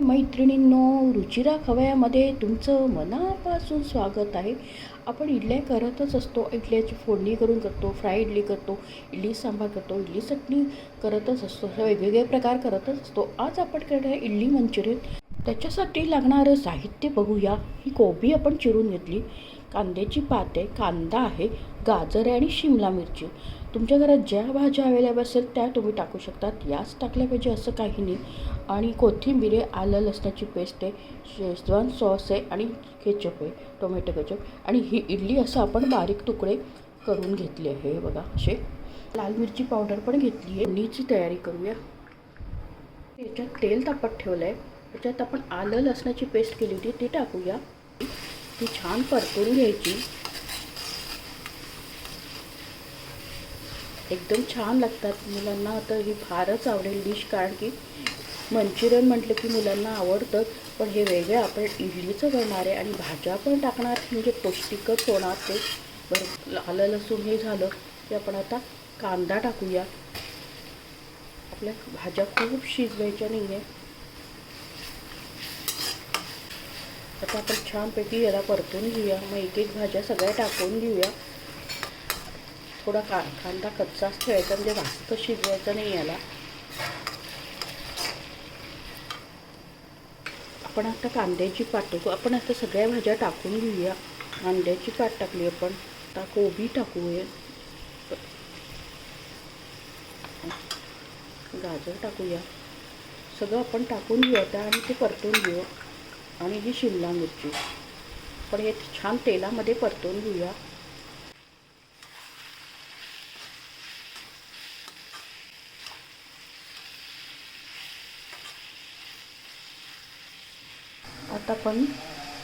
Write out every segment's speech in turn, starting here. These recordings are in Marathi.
मैत्रिणींनो रुचिरा खवयामध्ये तुमचं मनापासून स्वागत आहे. आपण इडल्या करतच असतो इडल्याची फोडणी करून करतो फ्राय इडली करतो इडली सांबार करतो इडली चटणी करतच असतो असे वेगवेगळे प्रकार करतच असतो. आज आपण करणार इडली मंचुरियन. त्याच्यासाठी लागणारं साहित्य बघूया. ही कोबी आपण चिरून घेतली. कांद्याची पाते कांदा आहे गाजर आहे आणि शिमला मिरची. तुमच्या घरात ज्या भाज्या अवेलेबल असेल त्या तुम्ही टाकू शकतात याच टाकल्या पाहिजे असं काही नाही. आणि कोथिंबीर आलं लसणाची पेस्ट आहे शेजवान सॉस आहे आणि केचप आहे टोमॅटो केचप. आणि ही इडली असं आपण बारीक तुकडे करून घेतले आहे. हे बघा असे. लाल मिरची पावडर पण घेतली आहे. फोडणीची तयारी करूया. याच्यात तेल तापत ठेवलं आहे त्याच्यात आपण आलं लसणाची पेस्ट केली होती ती टाकूया. ती छान परतून घ्यायची. एकदम छान लागतात. मुलांना आता ही फारच आवडेल डिश कारण की मंचुरियन म्हटलं की मुलांना आवडतं पण हे वेगळं. आपण इडलीचं करणार आहे आणि भाज्या पण टाकणार म्हणजे पौष्टिकच होणार ते. बरं आलं लसूण हे झालं की आपण आता कांदा टाकूया. आपल्या भाज्या खूप शिजवायच्या नाही आहे आता आपण छानपैकी याला परतून घेऊया. मग एक एक भाज्या सगळ्या टाकून घेऊया. थोडा का कांदा कच्चाच ठेवायचा म्हणजे जास्त शिजवायचा नाही याला. आपण आता कांद्याची पाट टाकू आपण आता सगळ्या भाज्या टाकून घेऊया. कांद्याची पाट टाकली आपण. आता कोबी टाकूया. गाजर टाकूया. सगळं आपण टाकून घेऊ आता आणि ते परतून घेऊ आणि ही शिमला मिरची. पण हे छान तेलामध्ये परतून घेऊया. आता आपण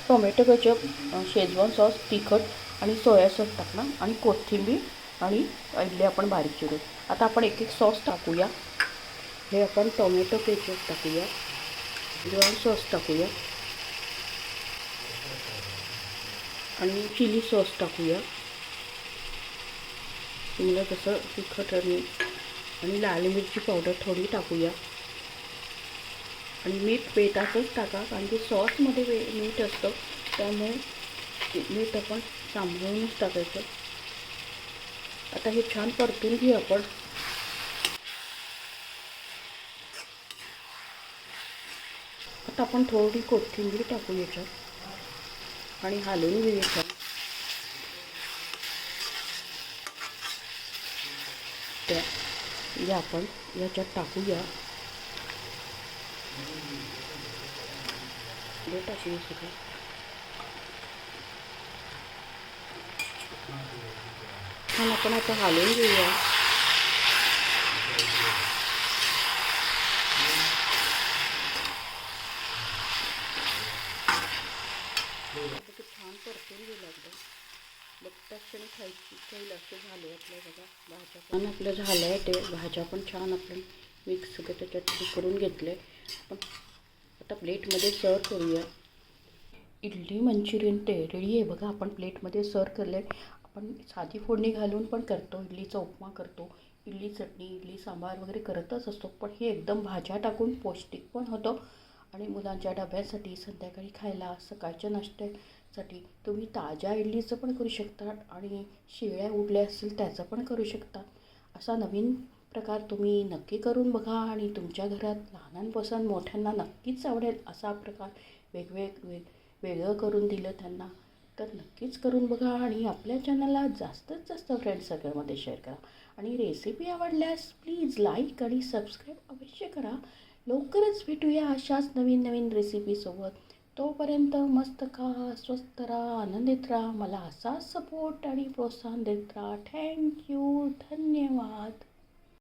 टोमॅटो केचप शेजवान सॉस तिखट आणि सोया सॉस टाकणार आणि कोथिंबीर आणि इडली आपण बारीक चिरू आता आपण एक एक सॉस टाकूया. हे आपण टोमॅटो केचप टाकूया. जेवण सॉस टाकूया. आणि चिली सॉस टाकूया. तुम्हाला कसं तिखट आणि आणि लाल मिरची पावडर थोडी टाकूया. आणि मीठ पेटाचंच टाका कारण की सॉसमध्ये वे मीठ असतं त्यामुळे मीठ आपण सांभाळूनच टाकायचं. आता हे छान परतून घेऊ आपण. आता आपण थोडी कोथिंबीर टाकू याच्यात. आणि हलवून घेऊ त्या या आपण याच्यात टाकूया. हे टाकूया सगळं छान आपण आता हलवून घेऊया ते छान परतून गेलं एकदम बघता खायची खाईल झालं आहे आपल्या बघा भाज्या पण. आपलं झालं आहे ते भाज्या पण छान आपण मिक्स सगळं त्याच्यात करून घेतले आपण आता प्लेटमध्ये सर्व करूया. इडली मंचुरियन ते रेडी आहे बघा आपण प्लेटमध्ये सर्व केलं आहे आपण साधी फोडणी घालून पण करतो इडलीचा उपमा करतो इडली चटणी इडली सांबार वगैरे करतच असतो पण हे एकदम भाज्या टाकून पौष्टिक पण होतं. आणि मुलांच्या डब्यासाठी संध्याकाळी खायला सकाळच्या साठी तुम्ही ताज्या इडलीचं पण करू शकता आणि शिळ्या उडल्या असतील त्याचं पण करू शकता. असा नवीन प्रकार तुम्ही नक्की करून बघा आणि तुमच्या घरात लहानांपासून मोठ्यांना नक्कीच आवडेल असा प्रकार वेगवेग वेग वेगळं करून दिलं त्यांना तर नक्कीच करून बघा आणि आपल्या चॅनलला जास्तीत जास्त फ्रेंड सगळ्यामध्ये शेअर करा. आणि रेसिपी आवडल्यास प्लीज लाईक आणि सबस्क्राईब अवश्य करा. लवकरच भेटूया अशाच नवीन नवीन रेसिपीसोबत तोपर्यंत मस्त खा स्वस्त राहा आनंदित राहा. मला असाच सपोर्ट आणि प्रोत्साहन देत राहा. थँक्यू धन्यवाद.